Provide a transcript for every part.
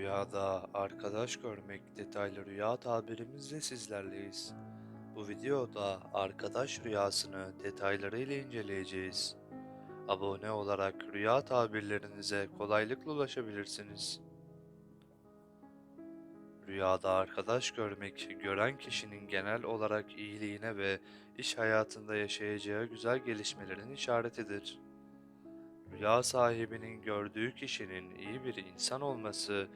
Rüyada arkadaş görmek detaylı rüya tabirimizle sizlerleyiz. Bu videoda arkadaş rüyasını detaylarıyla inceleyeceğiz. Abone olarak rüya tabirlerinize kolaylıkla ulaşabilirsiniz. Rüyada arkadaş görmek, gören kişinin genel olarak iyiliğine ve iş hayatında yaşayacağı güzel gelişmelerin işaretidir. Rüya sahibinin gördüğü kişinin iyi bir insan olması,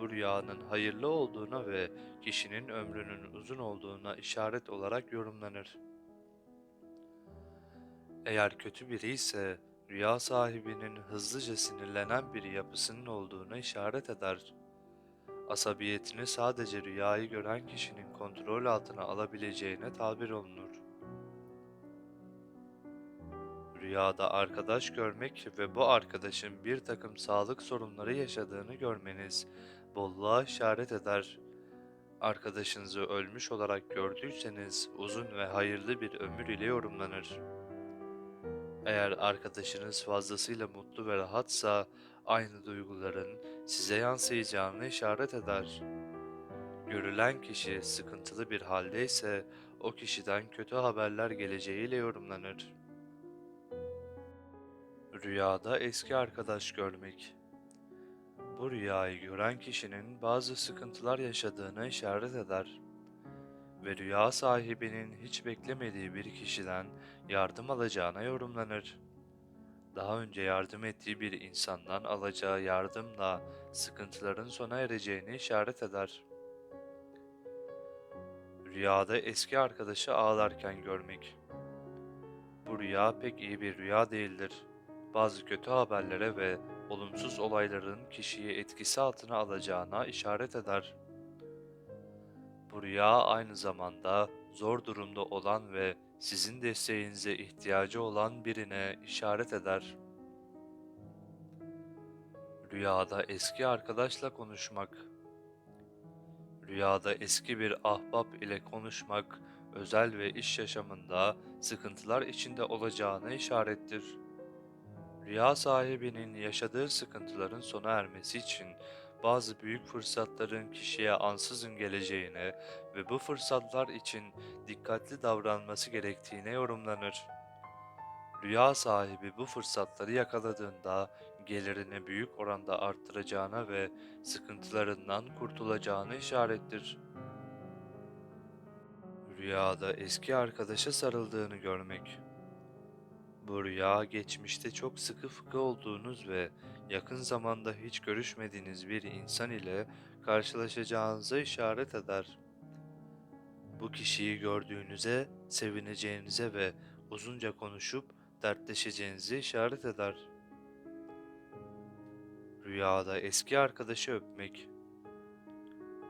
bu rüyanın hayırlı olduğuna ve kişinin ömrünün uzun olduğuna işaret olarak yorumlanır. Eğer kötü biri ise, rüya sahibinin hızlıca sinirlenen bir yapısının olduğuna işaret eder. Asabiyetini sadece rüyayı gören kişinin kontrol altına alabileceğine tabir olunur. Rüyada arkadaş görmek ve bu arkadaşın bir takım sağlık sorunları yaşadığını görmeniz bolluğa işaret eder. Arkadaşınızı ölmüş olarak gördüyseniz uzun ve hayırlı bir ömür ile yorumlanır. Eğer arkadaşınız fazlasıyla mutlu ve rahatsa aynı duyguların size yansıyacağını işaret eder. Görülen kişi sıkıntılı bir haldeyse o kişiden kötü haberler geleceğiyle yorumlanır. Rüyada eski arkadaş görmek. Bu rüyayı gören kişinin bazı sıkıntılar yaşadığını işaret eder ve rüya sahibinin hiç beklemediği bir kişiden yardım alacağına yorumlanır. Daha önce yardım ettiği bir insandan alacağı yardımla sıkıntıların sona ereceğini işaret eder. Rüyada eski arkadaşı ağlarken görmek. Bu rüya pek iyi bir rüya değildir. Bazı kötü haberlere ve olumsuz olayların kişiyi etkisi altına alacağına işaret eder. Bu rüya aynı zamanda zor durumda olan ve sizin desteğinize ihtiyacı olan birine işaret eder. Rüyada eski arkadaşla konuşmak. Rüyada eski bir ahbap ile konuşmak, özel ve iş yaşamında sıkıntılar içinde olacağına işarettir. Rüya sahibinin yaşadığı sıkıntıların sona ermesi için bazı büyük fırsatların kişiye ansızın geleceğine ve bu fırsatlar için dikkatli davranması gerektiğine yorumlanır. Rüya sahibi bu fırsatları yakaladığında gelirini büyük oranda arttıracağına ve sıkıntılarından kurtulacağını işarettir. Rüyada eski arkadaşa sarıldığını görmek. Bu rüya geçmişte çok sıkı fıkı olduğunuz ve yakın zamanda hiç görüşmediğiniz bir insan ile karşılaşacağınıza işaret eder. Bu kişiyi gördüğünüze, sevineceğinize ve uzunca konuşup dertleşeceğinizi işaret eder. Rüyada eski arkadaşı öpmek.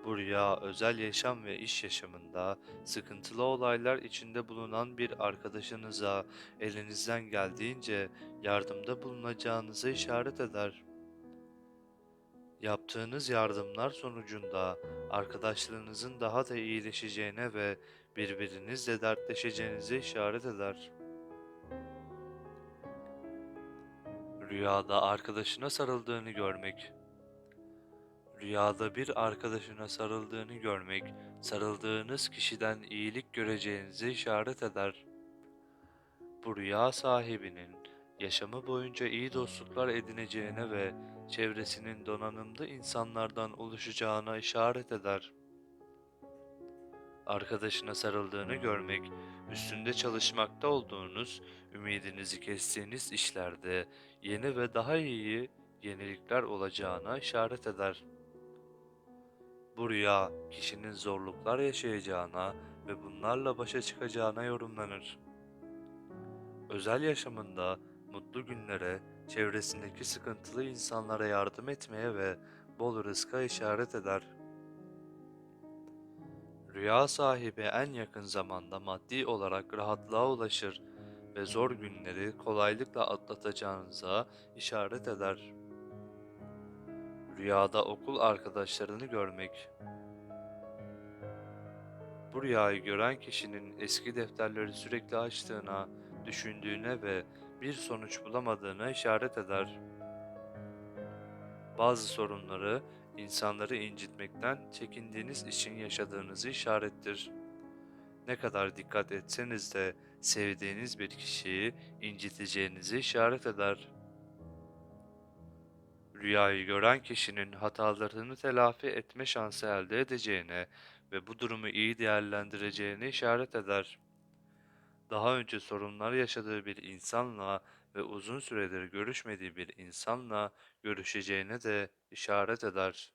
Bu rüya özel yaşam ve iş yaşamında sıkıntılı olaylar içinde bulunan bir arkadaşınıza elinizden geldiğince yardımda bulunacağınıza işaret eder. Yaptığınız yardımlar sonucunda arkadaşlarınızın daha da iyileşeceğine ve birbirinizle dertleşeceğinize işaret eder. Rüyada arkadaşına sarıldığını görmek. Rüyada bir arkadaşına sarıldığını görmek, sarıldığınız kişiden iyilik göreceğinize işaret eder. Bu rüya sahibinin yaşamı boyunca iyi dostluklar edineceğine ve çevresinin donanımlı insanlardan oluşacağına işaret eder. Arkadaşına sarıldığını görmek, üstünde çalışmakta olduğunuz, ümidinizi kestiğiniz işlerde yeni ve daha iyi yenilikler olacağına işaret eder. Bu rüya kişinin zorluklar yaşayacağına ve bunlarla başa çıkacağına yorumlanır. Özel yaşamında mutlu günlere, çevresindeki sıkıntılı insanlara yardım etmeye ve bol rızka işaret eder. Rüya sahibi en yakın zamanda maddi olarak rahatlığa ulaşır ve zor günleri kolaylıkla atlatacağınıza işaret eder. Rüyada okul arkadaşlarını görmek. Bu rüyayı gören kişinin eski defterleri sürekli açtığına, düşündüğüne ve bir sonuç bulamadığına işaret eder. Bazı sorunları insanları incitmekten çekindiğiniz için yaşadığınızı işarettir. Ne kadar dikkat etseniz de sevdiğiniz bir kişiyi inciteceğinizi işaret eder. Rüyayı gören kişinin hatalarını telafi etme şansı elde edeceğine ve bu durumu iyi değerlendireceğine işaret eder. Daha önce sorunlar yaşadığı bir insanla ve uzun süredir görüşmediği bir insanla görüşeceğine de işaret eder.